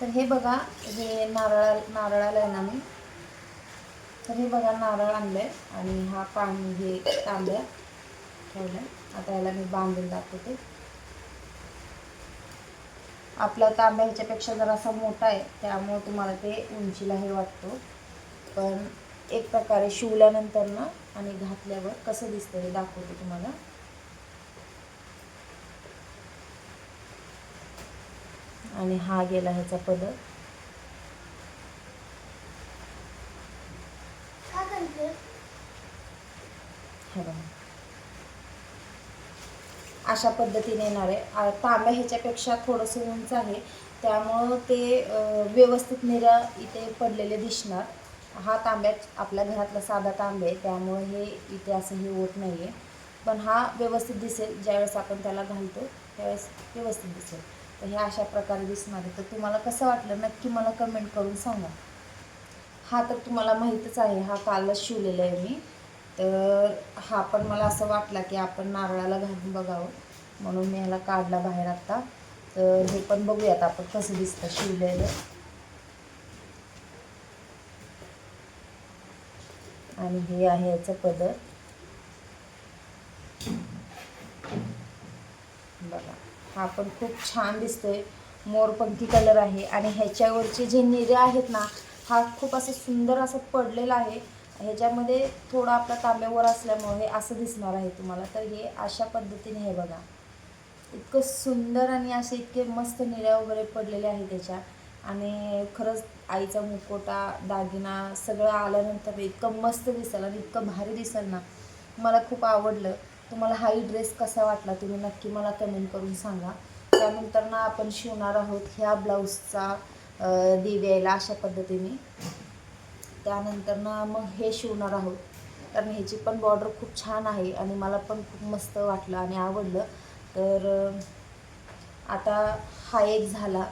तर हे बघा हे नारळा नारळाला आहे ना मी. तर हे बघा नारळ आणलं आहे आणि हा पाणी हे तांब्या ठेवलं आता याला मी बांधून दाखवते. आपला तांब्या ह्याच्यापेक्षा जरासा मोठा आहे त्यामुळे तुम्हाला ते उंचीला हे वाटतो. पण एक प्रकारे शिवल्यानंतर ना आणि घातल्यावर कसं दिसतं हे दाखवते तुम्हाला. आणि हा गेला ह्याचा पदर हे बघा. अशा पद्धतीने येणार आहे. तांब्या ह्याच्यापेक्षा थोडंसं उंच आहे. त्यामुळं ते व्यवस्थित निरा इथे पडलेले दिसणार. हा तांब्या आपल्या घरातला साधा तांब्या आहे. त्यामुळे हे इथे असं हे होत नाही आहे पण हा व्यवस्थित दिसेल. ज्यावेळेस आपण त्याला घालतो त्यावेळेस व्यवस्थित दिसेल. तर हे अशा प्रकारे दिसणार आहे. तर तुम्हाला कसं वाटलं? नक्की मला कमेंट करून सांगा. हा तर तुम्हाला माहीतच आहे हा कालच शिवलेला आहे मी. तर हा पण मला असं वाटला की आपण नारळाला घालून बघावं. म्हणून मी ह्याला काढला बाहेर आत्ता तर हे पण बघूयात आपण कसं दिसतं शिवलेलं. आणि हे आहे याचं पदर बघा हा पण खूप छान दिसतोय. मोरपंखी कलर आहे आणि ह्याच्यावरचे जे निरे आहेत ना हा खूप असं सुंदर असं पडलेला आहे. ह्याच्यामध्ये थोडा आपला तांब्यावर असल्यामुळे हे असं दिसणार आहे तुम्हाला. तर हे अशा पद्धतीने हे बघा. इतकं सुंदर आणि असे इतके मस्त निऱ्या वगैरे पडलेले आहे त्याच्या. आणि खरंच आईचा मुकोटा दागिना सगळं आल्यानंतर इतकं मस्त दिसेल आणि इतकं भारी दिसेल ना. मला खूप आवडलं. तुम्हाला हाही ड्रेस कसा वाटला तुम्ही नक्की मला कमेंट करून सांगा. त्यानंतर ना आपण शिवणार आहोत ह्या ब्लाऊजचा दिव्याला अशा पद्धतीने. त्यानंतर ना मग हे शिवणार आहोत. कारण ह्याची पण बॉर्डर खूप छान आहे आणि मला पण खूप मस्त वाटलं आणि आवडलं. तर आता हा एक झाला.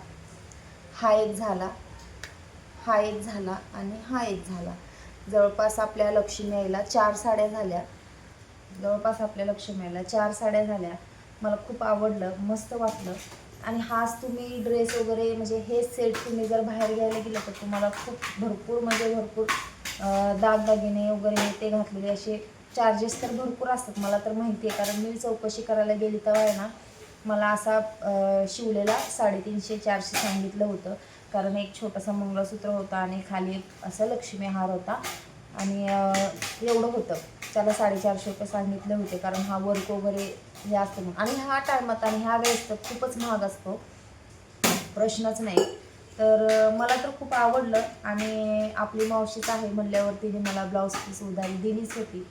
हा एक झाला. हा एक झाला आणि हा एक झाला. जवळपास आपल्या लक्ष्मी यायला चार साड्या झाल्या. जवळपास आपल्या लक्ष मिळालं. चार साड्या झाल्या. मला खूप आवडलं मस्त वाटलं. आणि हाच तुम्ही ड्रेस वगैरे म्हणजे हे सेट तुम्ही जर बाहेर घ्यायला गेलं तर तुम्हाला खूप भरपूर म्हणजे भरपूर दागदागिने वगैरे ते घातलेले असे चार्जेस तर भरपूर असतात. मला तर माहिती आहे कारण मी चौकशी करायला गेली तेव्हा आहे ना मला असा शिवलेला साडेतीनशे चारशे सांगितलं होतं. कारण एक छोटासा मंगळसूत्र होता आणि खाली एक असा लक्ष्मी हार होता. आणि एवढं होतं. त्याला साडेचारशे रुपये सांगितले होते कारण हा वर्क वगैरे हे असतो म्हणून. आणि ह्या टायमात आणि ह्या वेळेस तर खूपच महाग असतो. प्रश्नच नाही. तर मला तर खूप आवडलं आणि आपली मावशीच आहे म्हणल्यावर तिने मला ब्लाऊज पीस उधारी दिलीच होती.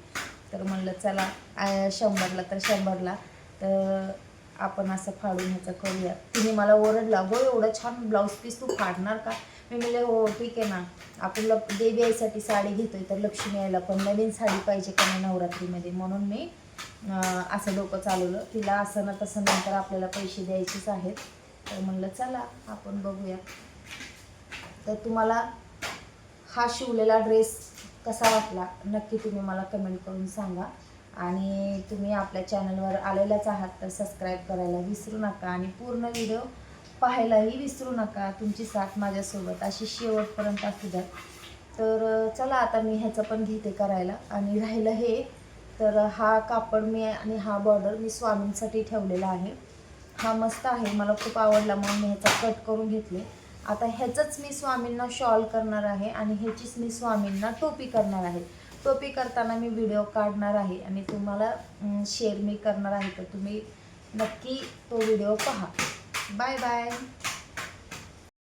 तर म्हणलं चला शंभरला तर शंभरला. तर आपण असं फाडून ह्याचं करूया. तिने मला ओरडला गो एवढं छान ब्लाऊज पीस तू फाडणार का? मी म्हणले हो ठीक आहे ना. आपण लक देवी आईसाठी साडी घेतोय तर लक्ष्मी यायला पण नवीन साडी पाहिजे का नाही नवरात्रीमध्ये? म्हणून मी असं डोकं चालवलं. तिला असं ना तसं नंतर आपल्याला पैसे द्यायचेच आहेत. तर म्हणलं चला आपण बघूया. तर तुम्हाला हा शिवलेला ड्रेस कसा वाटला नक्की तुम्ही मला कमेंट करून सांगा. आणि तुम्ही आपल्या चॅनलवर आलेलाच आहात तर सबस्क्राईब करायला विसरू नका. आणि पूर्ण व्हिडिओ पाहायलाही विसरू नका. तुमची साथ माझ्यासोबत अशी शेवटपर्यंत असू द्या. तर चला आता मी ह्याचं पण घेते करायला. आणि राहिलं हे तर हा कापड मी आणि हा बॉर्डर मी स्वामींसाठी ठेवलेला आहे. हा मस्त आहे. मला खूप आवडला म्हणून मी ह्याचा कट करून घेतले. आता ह्याचंच मी स्वामींना शॉल करणार आहे आणि ह्याचीच मी स्वामींना टोपी करणार आहे. टोपी करताना मी व्हिडिओ काढणार आहे आणि तुम्हाला शेअर मी करणार आहे. तर तुम्ही नक्की तो व्हिडिओ पहा. 拜拜。